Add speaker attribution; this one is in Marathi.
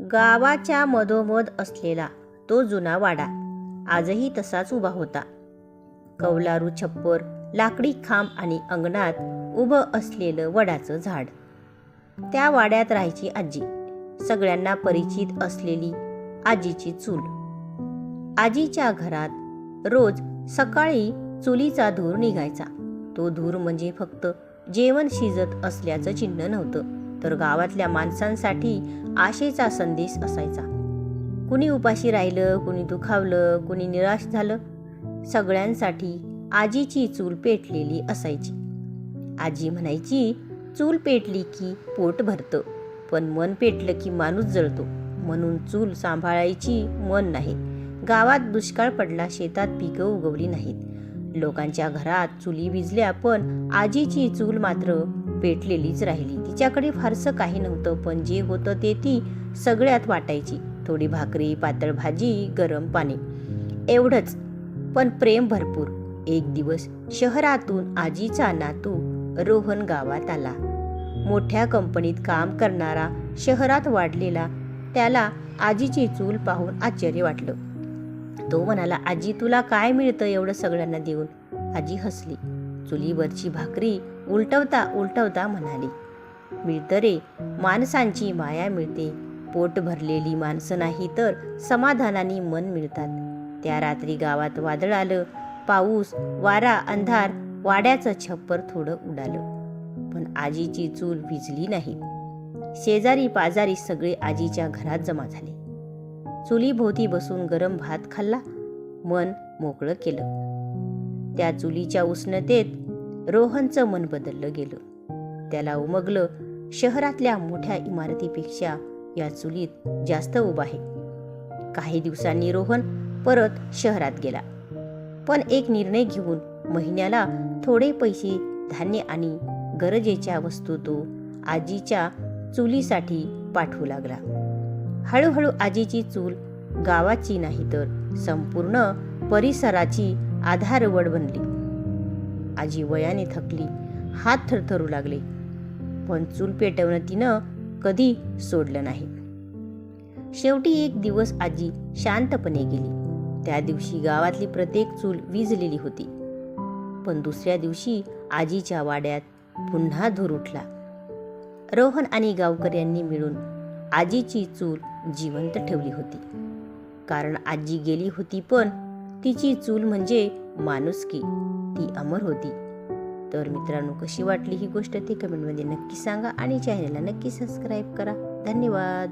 Speaker 1: गावाच्या मधोमध असलेला तो जुना वाडा आजही तसाच उभा होता. कौलारू छप्पर लाकडी खांब आणि अंगणात उभं असलेलं वडाचं झाड. त्या वाड्यात राहायची आजी. सगळ्यांना परिचित असलेली आजीची चूल. आजीच्या घरात रोज सकाळी चुलीचा धूर निघायचा. तो धूर म्हणजे फक्त जेवण शिजत असल्याचं चिन्ह नव्हतं. तर गावातल्या माणसांसाठी आशेचा संदेश असायचा. कुणी उपाशी राहिलं कुणी दुखावलं कुणी निराश झालं सगळ्यांसाठी आजीची चूल पेटलेली असायची. आजी म्हणायची चूल पेटली की पोट भरतं पण मन पेटलं की माणूस जळतो. म्हणून चूल सांभाळायची मन नाही. गावात दुष्काळ पडला शेतात पिकं उगवली नाहीत. लोकांच्या घरात चुली विजल्या पण आजीची चूल मात्र पेटलेलीच राहिली. तिच्याकडे फारसं काही नव्हतं पण जे होतं ते ती सगळ्यात वाटायची. थोडी भाकरी पातळ भाजी गरम पाणी. एवढंच. पण प्रेम भरपूर. एक दिवस शहरातून आजीचा नातू रोहन गावात आला. मोठ्या कंपनीत काम करणारा शहरात वाढलेला त्याला आजीची चूल पाहून आश्चर्य वाटलं. तो म्हणाला आजी तुला काय मिळतं एवढं सगळ्यांना देऊन? आजी हसली. चुलीवरची भाकरी उलटवता उलटवता म्हणाली. मिळतं रे माणसांची माया मिळते. पोट भरलेली माणसं नाही तर समाधानाने मन मिळतात. त्या रात्री गावात वादळ आलं पाऊस वारा अंधार वाड्याचं छप्पर थोडं उडालं. पण आजीची चूल भिजली नाही. शेजारी पाजारी सगळे आजीच्या घरात जमा झाले. चुलीभोवती बसून गरम भात खाल्ला. मन मोकळं केलं. त्या चुलीच्या उष्णतेत रोहनचं मन बदललं गेलं. त्याला उमगलं शहरातल्या मोठ्या इमारतीपेक्षा या चुलीत जास्त उभा आहे. काही दिवसांनी रोहन परत शहरात गेला. पण एक निर्णय घेऊन महिन्याला थोडे पैसे धान्य आणि गरजेच्या वस्तू तो आजीच्या चुलीसाठी पाठवू लागला. हळूहळू आजीची चूल गावाची नाही तर संपूर्ण परिसराची आधारवड बनली. आजी वयाने थकली. हात थरथरू लागले. पण चूल पेटवणं तिनं कधी सोडलं नाही. शेवटी एक दिवस आजी शांतपणे गेली. त्या दिवशी गावातली प्रत्येक चूल विजलेली होती. पण दुसऱ्या दिवशी आजीच्या वाड्यात पुन्हा धूर उठला. रोहन आणि गावकऱ्यांनी मिळून आजीची चूल जिवंत ठेवली होती. कारण आजी गेली होती पण तिची चूल म्हणजे माणुसकी ती अमर होती. तर मित्रांनो कशी वाटली ही गोष्ट ते कमेंटमध्ये नक्की सांगा आणि चॅनलला नक्की सबस्क्राईब करा. धन्यवाद.